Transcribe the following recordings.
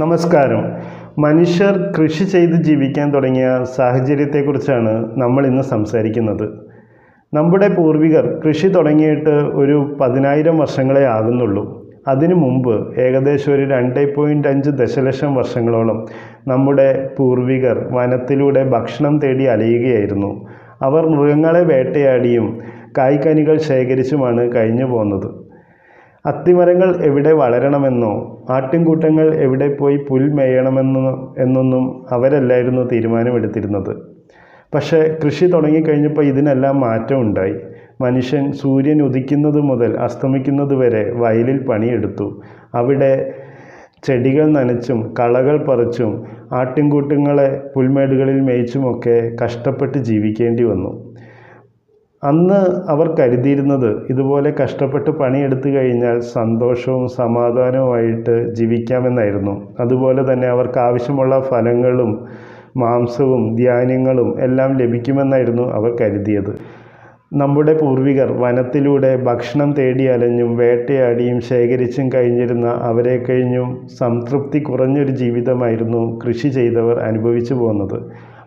നമസ്കാരം. മനുഷ്യർ കൃഷി ചെയ്ത് ജീവിക്കാൻ തുടങ്ങിയ സാഹചര്യത്തെക്കുറിച്ചാണ് നമ്മൾ ഇന്ന് സംസാരിക്കുന്നത്. നമ്മുടെ പൂർവികർ കൃഷി തുടങ്ങിയിട്ട് ഒരു പതിനായിരം വർഷങ്ങളെ ആകുന്നുള്ളൂ. അതിനു മുമ്പ് ഏകദേശം ഒരു രണ്ട് പോയിന്റ് അഞ്ച് ദശലക്ഷം വർഷങ്ങളോളം നമ്മുടെ പൂർവികർ വനത്തിലൂടെ ഭക്ഷണം തേടി അലയുകയായിരുന്നു. അവർ മൃഗങ്ങളെ വേട്ടയാടിയും കായ്ക്കനികൾ ശേഖരിച്ചുമാണ് കഴിഞ്ഞു പോകുന്നത് അത്തിമരങ്ങൾ എവിടെ വളരണമെന്നോ ആട്ടിൻകൂട്ടങ്ങൾ എവിടെ പോയി പുൽമേയണമെന്നോ എന്നൊന്നും അവരല്ലായിരുന്നു തീരുമാനമെടുത്തിരുന്നത്. പക്ഷേ കൃഷി തുടങ്ങിക്കഴിഞ്ഞപ്പോൾ ഇതിനെല്ലാം മാറ്റമുണ്ടായി മനുഷ്യൻ സൂര്യൻ ഉദിക്കുന്നത് മുതൽ അസ്തമിക്കുന്നത് വരെ വയലിൽ പണിയെടുത്തു. അവിടെ ചെടികൾ നനച്ചും കളകൾ പറിച്ചും ആട്ടിൻകൂട്ടങ്ങളെ പുൽമേടുകളിൽ മേയിച്ചുമൊക്കെ കഷ്ടപ്പെട്ട് ജീവിക്കേണ്ടി വന്നു. അന്ന് അവർ കരുതിയിരുന്നത് ഇതുപോലെ കഷ്ടപ്പെട്ട് പണിയെടുത്തു കഴിഞ്ഞാൽ സന്തോഷവും സമാധാനവുമായിട്ട് ജീവിക്കാമെന്നായിരുന്നു. അതുപോലെ തന്നെ അവർക്ക് ആവശ്യമുള്ള ഫലങ്ങളും മാംസവും ധ്യാനങ്ങളും എല്ലാം ലഭിക്കുമെന്നായിരുന്നു അവർ കരുതിയത്. നമ്മുടെ പൂർവികർ വനത്തിലൂടെ ഭക്ഷണം തേടി അലഞ്ഞും വേട്ടയാടിയും ശേഖരിച്ചും കഴിഞ്ഞിരുന്ന അവരെ കഴിഞ്ഞും സംതൃപ്തി കുറഞ്ഞൊരു ജീവിതമായിരുന്നു കൃഷി ചെയ്തവർ അനുഭവിച്ചു പോകുന്നത്.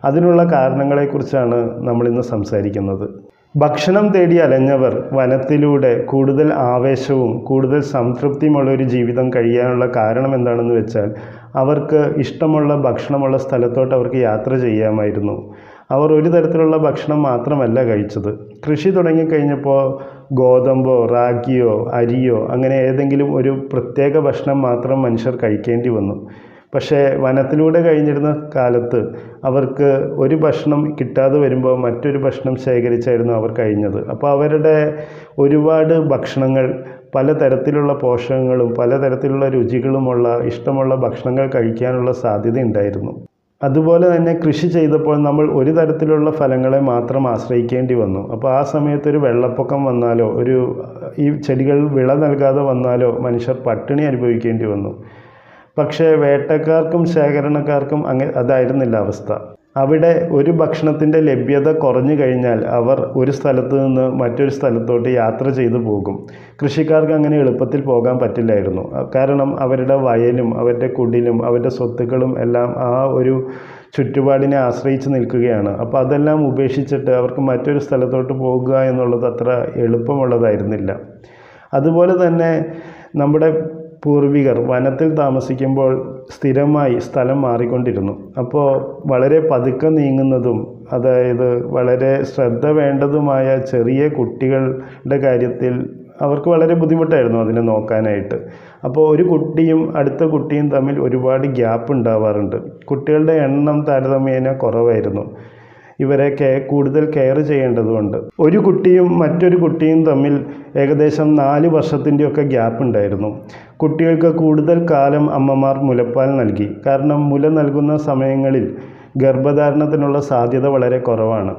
അതിനുള്ള കാരണങ്ങളെക്കുറിച്ചാണ് നമ്മളിന്ന് സംസാരിക്കുന്നത്. ഭക്ഷണം തേടി അലഞ്ഞവർ വനത്തിലൂടെ കൂടുതൽ ആവേശവും കൂടുതൽ സംതൃപ്തിയുമുള്ള ഒരു ജീവിതം കഴിയാനുള്ള കാരണം എന്താണെന്ന് വെച്ചാൽ അവർക്ക് ഇഷ്ടമുള്ള ഭക്ഷണമുള്ള സ്ഥലത്തോട്ട് അവർക്ക് യാത്ര ചെയ്യാമായിരുന്നു. അവർ ഒരു തരത്തിലുള്ള ഭക്ഷണം മാത്രമല്ല കഴിച്ചത്. കൃഷി തുടങ്ങിക്കഴിഞ്ഞപ്പോൾ ഗോതമ്പോ റാഗിയോ അരിയോ അങ്ങനെ ഏതെങ്കിലും ഒരു പ്രത്യേക ഭക്ഷണം മാത്രം മനുഷ്യർ കഴിക്കേണ്ടി വന്നു. പക്ഷേ വനത്തിലൂടെ കഴിഞ്ഞിരുന്ന കാലത്ത് അവർക്ക് ഒരു ഭക്ഷണം കിട്ടാതെ വരുമ്പോൾ മറ്റൊരു ഭക്ഷണം ശേഖരിച്ചായിരുന്നു അവർ കഴിഞ്ഞത്. അപ്പോൾ അവരുടെ ഒരുപാട് ഭക്ഷണങ്ങൾ പലതരത്തിലുള്ള പോഷകങ്ങളും പലതരത്തിലുള്ള രുചികളുമുള്ള ഇഷ്ടമുള്ള ഭക്ഷണങ്ങൾ കഴിക്കാനുള്ള സാധ്യത ഉണ്ടായിരുന്നു. അതുപോലെ തന്നെ കൃഷി ചെയ്തപ്പോൾ നമ്മൾ ഒരു തരത്തിലുള്ള ഫലങ്ങളെ മാത്രം ആശ്രയിക്കേണ്ടി വന്നു. അപ്പോൾ ആ സമയത്ത് ഒരു വെള്ളപ്പൊക്കം വന്നാലോ ഒരു ഈ ചെടികൾ വിള നൽകാതെ വന്നാലോ മനുഷ്യർ പട്ടിണി അനുഭവിക്കേണ്ടി വന്നു. പക്ഷേ വേട്ടക്കാർക്കും ശേഖരണക്കാർക്കും അങ്ങ അതായിരുന്നില്ല അവസ്ഥ. അവിടെ ഒരു ഭക്ഷണത്തിന്റെ ലഭ്യത കുറഞ്ഞു കഴിഞ്ഞാൽ അവർ ഒരു സ്ഥലത്ത് നിന്ന് മറ്റൊരു സ്ഥലത്തോട്ട് യാത്ര ചെയ്തു പോകും. കൃഷിക്കാർക്ക് അങ്ങനെ എളുപ്പത്തിൽ പോകാൻ പറ്റില്ലായിരുന്നു. കാരണം അവരുടെ വയലും അവരുടെ കുടിലും അവരുടെ സ്വത്തുക്കളും എല്ലാം ആ ഒരു ചുറ്റുപാടിനെ ആശ്രയിച്ച് നിൽക്കുകയാണ്. അപ്പോൾ അതെല്ലാം ഉപേക്ഷിച്ചിട്ട് അവർക്ക് മറ്റൊരു സ്ഥലത്തോട്ട് പോകുക എന്നുള്ളത് അത്ര എളുപ്പമുള്ളതായിരുന്നില്ല. അതുപോലെ തന്നെ നമ്മുടെ പൂർവികർ വനത്തിൽ താമസിക്കുമ്പോൾ സ്ഥിരമായി സ്ഥലം മാറിക്കൊണ്ടിരുന്നു. അപ്പോൾ വളരെ പതുക്കെ നീങ്ങുന്നതും അതായത് വളരെ ശ്രദ്ധ വേണ്ടതുമായ ചെറിയ കുട്ടികളുടെ കാര്യത്തിൽ അവർക്ക് വളരെ ബുദ്ധിമുട്ടായിരുന്നു അതിനെ നോക്കാനായിട്ട്. അപ്പോൾ ഒരു കുട്ടിയും അടുത്ത കുട്ടിയും തമ്മിൽ ഒരുപാട് ഗ്യാപ്പ് ഉണ്ടാവാറുണ്ട്. കുട്ടികളുടെ എണ്ണം താരതമ്യേന കുറവായിരുന്നു. ഇവരെ കെ കൂടുതൽ കെയർ ചെയ്യേണ്ടതുണ്ട്. ഒരു കുട്ടിയും മറ്റൊരു കുട്ടിയും തമ്മിൽ ഏകദേശം നാല് വർഷത്തിന്റെയൊക്കെ ഗ്യാപ്പ് ഉണ്ടായിരുന്നു. കുട്ടികൾക്ക് കൂടുതൽ കാലം അമ്മമാർ മുലപ്പാൽ നൽകി. കാരണം മുല നൽകുന്ന സമയങ്ങളിൽ ഗർഭധാരണത്തിനുള്ള സാധ്യത വളരെ കുറവാണ്.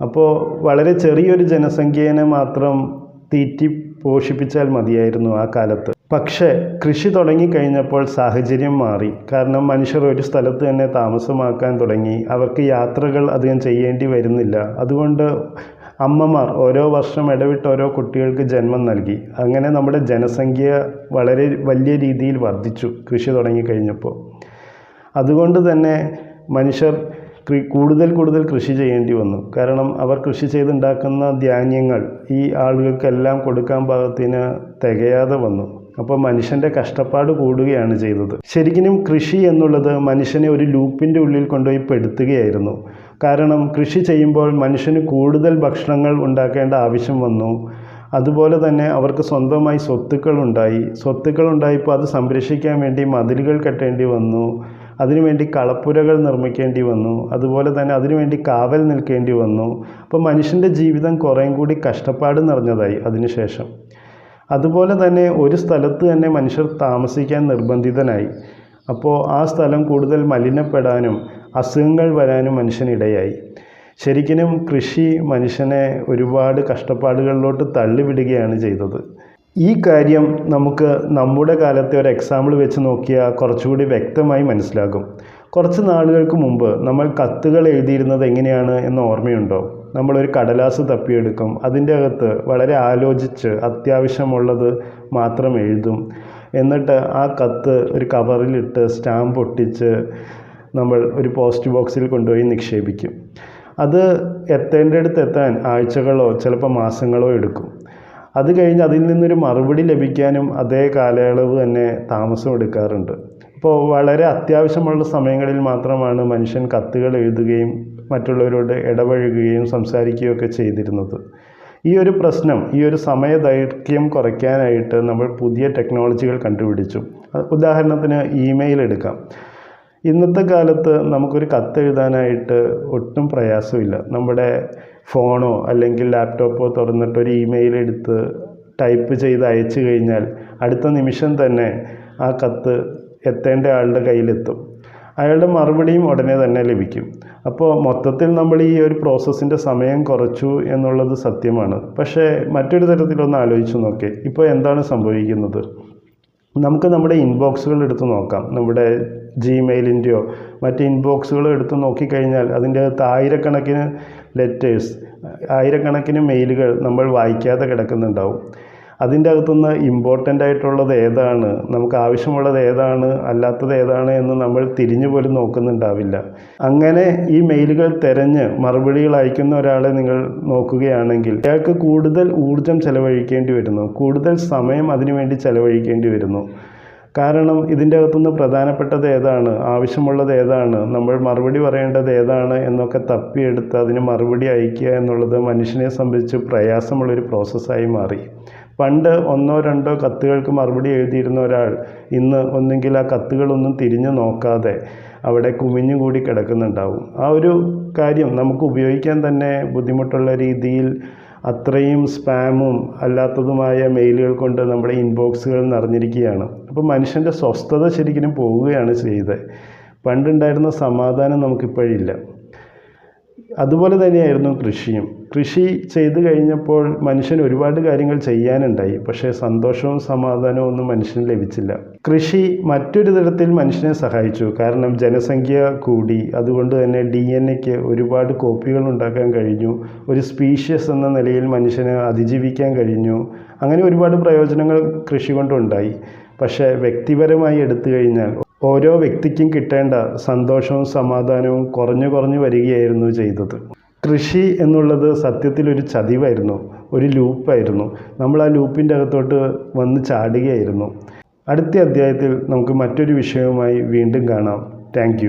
അപ്പോൾ വളരെ ചെറിയൊരു ജനസംഖ്യേനെ മാത്രം തീറ്റി പോഷിപ്പിച്ചാൽ മതിയായിരുന്നു ആ കാലത്ത്. പക്ഷേ കൃഷി തുടങ്ങിക്കഴിഞ്ഞപ്പോൾ സാഹചര്യം മാറി. കാരണം മനുഷ്യർ ഒരു സ്ഥലത്ത് തന്നെ താമസമാക്കാൻ തുടങ്ങി. അവർക്ക് യാത്രകൾ അധികം ചെയ്യേണ്ടി വരുന്നില്ല. അതുകൊണ്ട് അമ്മമാർ ഓരോ വർഷം ഇടവിട്ട് ഓരോ കുട്ടികൾക്ക് ജന്മം നൽകി. അങ്ങനെ നമ്മുടെ ജനസംഖ്യ വളരെ വലിയ രീതിയിൽ വർദ്ധിച്ചു കൃഷി തുടങ്ങിക്കഴിഞ്ഞപ്പോൾ. അതുകൊണ്ട് തന്നെ മനുഷ്യർ കൂടുതൽ കൂടുതൽ കൃഷി ചെയ്യേണ്ടി വന്നു. കാരണം അവർ കൃഷി ചെയ്തുണ്ടാക്കുന്ന ധാന്യങ്ങൾ ഈ ആളുകൾക്കെല്ലാം കൊടുക്കാൻ പാകത്തിന് തികയാതെ വന്നു. അപ്പോൾ മനുഷ്യന്റെ കഷ്ടപ്പാട് കൂടുകയാണ് ചെയ്തത്. ശരിക്കും കൃഷി എന്നുള്ളത് മനുഷ്യനെ ഒരു ലൂപ്പിന്റെ ഉള്ളിൽ കൊണ്ടുപോയി പെടുത്തുകയായിരുന്നു. കാരണം കൃഷി ചെയ്യുമ്പോൾ മനുഷ്യന് കൂടുതൽ ഭക്ഷണങ്ങൾ ഉണ്ടാക്കേണ്ട ആവശ്യം വന്നു. അതുപോലെ തന്നെ അവർക്ക് സ്വന്തമായി സ്വത്തുക്കൾ ഉണ്ടായി. സ്വത്തുക്കൾ ഉണ്ടായപ്പോൾ അത് സംരക്ഷിക്കാൻ വേണ്ടി മതിലുകൾ കെട്ടേണ്ടി വന്നു. അതിനുവേണ്ടി കളപ്പുരകൾ നിർമ്മിക്കേണ്ടി വന്നു. അതുപോലെ തന്നെ അതിനുവേണ്ടി കാവൽ നിൽക്കേണ്ടി വന്നു. അപ്പോൾ മനുഷ്യന്റെ ജീവിതം കുറേയും കൂടി കഷ്ടപ്പാട് നിറഞ്ഞതായി അതിനുശേഷം. അതുപോലെ തന്നെ ഒരു സ്ഥലത്ത് തന്നെ മനുഷ്യർ താമസിക്കാൻ നിർബന്ധിതനായി. അപ്പോൾ ആ സ്ഥലം കൂടുതൽ മലിനപ്പെടാനും അസുഖങ്ങൾ വരാനും മനുഷ്യനിടയായി. ശരിക്കും കൃഷി മനുഷ്യനെ ഒരുപാട് കഷ്ടപ്പാടുകളിലോട്ട് തള്ളിവിടുകയാണ് ചെയ്തത്. ഈ കാര്യം നമുക്ക് നമ്മുടെ കാലത്തെ ഒരു എക്സാമ്പിൾ വെച്ച് നോക്കിയാൽ കുറച്ചുകൂടി വ്യക്തമായി മനസ്സിലാകും. കുറച്ച് നാളുകൾക്ക് മുമ്പ് നമ്മൾ കത്തുകൾ എഴുതിയിരുന്നത് എങ്ങനെയാണ് എന്ന് ഓർമ്മയുണ്ടോ? നമ്മളൊരു കടലാസ് തപ്പിയെടുക്കും. അതിന്റെ അകത്ത് വളരെ ആലോചിച്ച് അത്യാവശ്യമുള്ളത് മാത്രം എഴുതും. എന്നിട്ട് ആ കത്ത് ഒരു കവറിലിട്ട് സ്റ്റാമ്പ് ഒട്ടിച്ച് നമ്മൾ ഒരു പോസ്റ്റ് ബോക്സിൽ കൊണ്ടുപോയി നിക്ഷേപിക്കും. അത് എത്തേണ്ടടുത്ത് എത്താൻ ആഴ്ചകളോ ചിലപ്പോൾ മാസങ്ങളോ എടുക്കും. അത് കഴിഞ്ഞ് അതിൽ നിന്നൊരു മറുപടി ലഭിക്കാനും അതേ കാലയളവ് തന്നെ താമസം എടുക്കാറുണ്ട്. അപ്പോൾ വളരെ അത്യാവശ്യമുള്ള സമയങ്ങളിൽ മാത്രമാണ് മനുഷ്യൻ കത്തുകൾ എഴുതുകയും മറ്റുള്ളവരോട് ഇടപഴകുകയും സംസാരിക്കുകയും ഒക്കെ ചെയ്തിരുന്നത്. ഈ ഒരു പ്രശ്നം ഈ ഒരു സമയ ദൈർഘ്യം കുറയ്ക്കാനായിട്ട് നമ്മൾ പുതിയ ടെക്നോളജികൾ കണ്ടുപിടിച്ചു. ഉദാഹരണത്തിന് ഇമെയിൽ എടുക്കാം. ഇന്നത്തെ കാലത്ത് നമുക്കൊരു കത്തെഴുതാനായിട്ട് ഒട്ടും പ്രയാസമില്ല. നമ്മുടെ ഫോണോ അല്ലെങ്കിൽ ലാപ്ടോപ്പോ തുറന്നിട്ട് ഒരു ഇമെയിൽ എടുത്ത് ടൈപ്പ് ചെയ്ത് അയച്ചു കഴിഞ്ഞാൽ അടുത്ത നിമിഷം തന്നെ ആ കത്ത് എത്തേണ്ട ആളുടെ കയ്യിലെത്തും. അയാളുടെ മറുപടിയും ഉടനെ തന്നെ ലഭിക്കും. അപ്പോൾ മൊത്തത്തിൽ നമ്മൾ ഈ ഒരു പ്രോസസ്സിന്റെ സമയം കുറച്ചു എന്നുള്ളത് സത്യമാണ്. പക്ഷേ മറ്റൊരു തരത്തിലൊന്ന് ആലോചിച്ച് നോക്കേ. ഇപ്പോൾ എന്താണ് സംഭവിക്കുന്നത്? നമുക്ക് നമ്മുടെ ഇൻബോക്സുകൾ എടുത്ത് നോക്കാം. നമ്മുടെ ജിമെയിലിന്റെയോ മറ്റ് ഇൻബോക്സുകളോ എടുത്ത് നോക്കിക്കഴിഞ്ഞാൽ അതിന്റെ അകത്ത് ആയിരക്കണക്കിന് ലെറ്റേഴ്സ് ആയിരക്കണക്കിന് മെയിലുകൾ നമ്മൾ വായിക്കാതെ കിടക്കുന്നുണ്ടാവും. അതിന്റെ അകത്തുനിന്ന് ഇമ്പോർട്ടന്റ് ആയിട്ടുള്ളത് ഏതാണ്? നമുക്ക് ആവശ്യമുള്ളത് ഏതാണ്? അല്ലാത്തത് ഏതാണ് എന്ന് നമ്മൾ തിരിഞ്ഞു പോലും നോക്കുന്നുണ്ടാവില്ല. അങ്ങനെ ഈ മെയിലുകൾ തിരഞ്ഞ് മറുപടികൾ അയക്കുന്ന ഒരാളെ നിങ്ങൾ നോക്കുകയാണെങ്കിൽ അയാൾക്ക് കൂടുതൽ ഊർജം ചെലവഴിക്കേണ്ടി വരുന്നു. കൂടുതൽ സമയം അതിനുവേണ്ടി ചെലവഴിക്കേണ്ടി വരുന്നു. കാരണം ഇതിന്റെ അകത്തുനിന്ന് പ്രധാനപ്പെട്ടത് ഏതാണ്? ആവശ്യമുള്ളത് ഏതാണ്? നമ്മൾ മറുപടി പറയേണ്ടത് ഏതാണ് എന്നൊക്കെ തപ്പിയെടുത്ത് അതിന് മറുപടി അയക്കുക എന്നുള്ളത് മനുഷ്യനെ സംബന്ധിച്ച് പ്രയാസമുള്ളൊരു പ്രോസസ്സായി മാറി. പണ്ട് ഒന്നോ രണ്ടോ കത്തുകൾക്ക് മറുപടി എഴുതിയിരുന്ന ഒരാൾ ഇന്ന് ഒന്നെങ്കിൽ ആ കത്തുകളൊന്നും തിരിഞ്ഞു നോക്കാതെ അവിടെ കുമിഞ്ഞുകൂടി കിടക്കുന്നുണ്ടാവും. ആ ഒരു കാര്യം നമുക്ക് ഉപയോഗിക്കാൻ തന്നെ ബുദ്ധിമുട്ടുള്ള രീതിയിൽ അത്രയും സ്പാമും അല്ലാത്തതുമായ മെയിലുകൾ കൊണ്ട് നമ്മുടെ ഇൻബോക്സുകൾ നിറഞ്ഞിരിക്കുകയാണ്. അപ്പോൾ മനുഷ്യന്റെ സ്വസ്ഥത ശരിക്കും പോവുകയാണ് ചെയ്തത്. പണ്ടുണ്ടായിരുന്ന സമാധാനം നമുക്കിപ്പോഴില്ല. അതുപോലെ തന്നെയായിരുന്നു കൃഷിയും. കൃഷി ചെയ്തു കഴിഞ്ഞപ്പോൾ മനുഷ്യൻ ഒരുപാട് കാര്യങ്ങൾ ചെയ്യാനുണ്ടായി. പക്ഷേ സന്തോഷവും സമാധാനവും ഒന്നും മനുഷ്യന് ലഭിച്ചില്ല. കൃഷി മറ്റൊരു തരത്തിൽ മനുഷ്യനെ സഹായിച്ചു. കാരണം ജനസംഖ്യ കൂടി. അതുകൊണ്ട് തന്നെ ഡി എൻ എക്ക് ഒരുപാട് കോപ്പികൾ ഉണ്ടാക്കാൻ കഴിഞ്ഞു. ഒരു സ്പീഷ്യസ് എന്ന നിലയിൽ മനുഷ്യന് അതിജീവിക്കാൻ കഴിഞ്ഞു. അങ്ങനെ ഒരുപാട് പ്രയോജനങ്ങൾ കൃഷി കൊണ്ടുണ്ടായി. പക്ഷേ വ്യക്തിപരമായി എടുത്തു കഴിഞ്ഞാൽ ഓരോ വ്യക്തിക്കും കിട്ടേണ്ട സന്തോഷവും സമാധാനവും കുറഞ്ഞു കുറഞ്ഞു വരികയായിരുന്നു ചെയ്തത്. കൃഷി എന്നുള്ളത് സത്യത്തിൽ ഒരു ചതിവായിരുന്നു ഒരു ലൂപ്പായിരുന്നു. നമ്മൾ ആ ലൂപ്പിന്റെ അകത്തോട്ട് വന്ന് ചാടുകയായിരുന്നു. അടുത്ത അധ്യായത്തിൽ നമുക്ക് മറ്റൊരു വിഷയവുമായി വീണ്ടും കാണാം. താങ്ക്